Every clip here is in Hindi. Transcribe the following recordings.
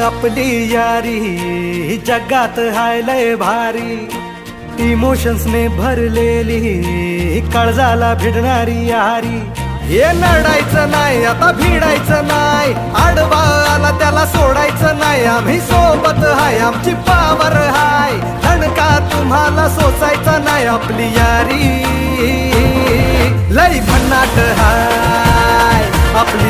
आपली यारी जगात हाय लय भारी. इमोशन्सने भरलेली काळजाला भिडणारी यारी. हे लढायचं नाही आता भिडायचं नाही. आडवा आला त्याला सोडायचं नाही. आम्ही सोबत हाय आमची पावर हाय. धणका तुम्हाला सोसायचा नाही आपली यारी. लई भन्नाट हाय आपली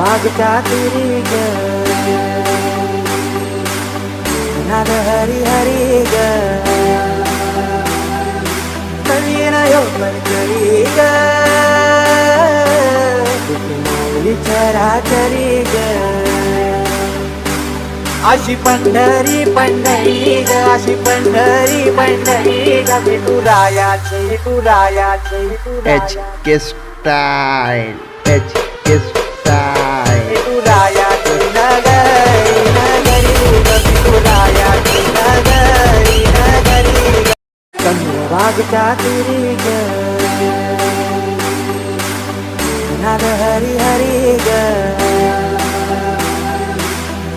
वागता तिरी ग हरी हरी नवीन योगन करी ग ग अशी पंढरी पंढरी ग अशी पंढरी पंढरी ग विठुरायाची विठुरायाची H K style. H K style. ग वागता तिरी ग नाद हरी हरी ग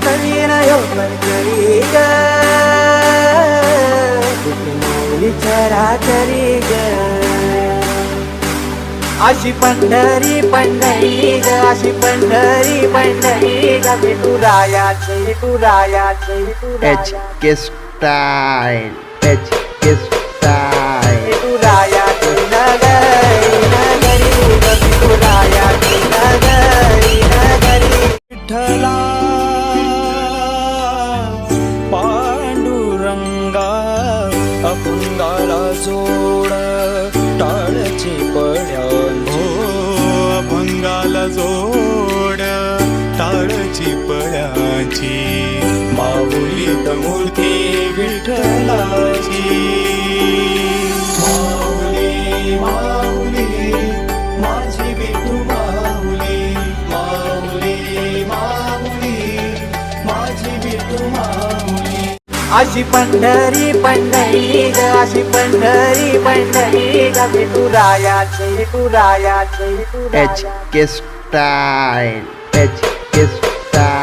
नवीन योगन करी ग माऊली चराचरी ग अशी पंढरी पंढरी ग अशी पंढरी पंढरी ग। विठुरायाची विठुरायाची H K style H K style माऊलीत मूर्ती विठ्ठलाची. माऊली माऊली माझी विठू माऊली. माऊली माऊली माझी विठू माऊली. अशी पंढरी पंढरी ग अशी पंढरी पंढरी ग विठुरायाची विठुरायाची H K style H K style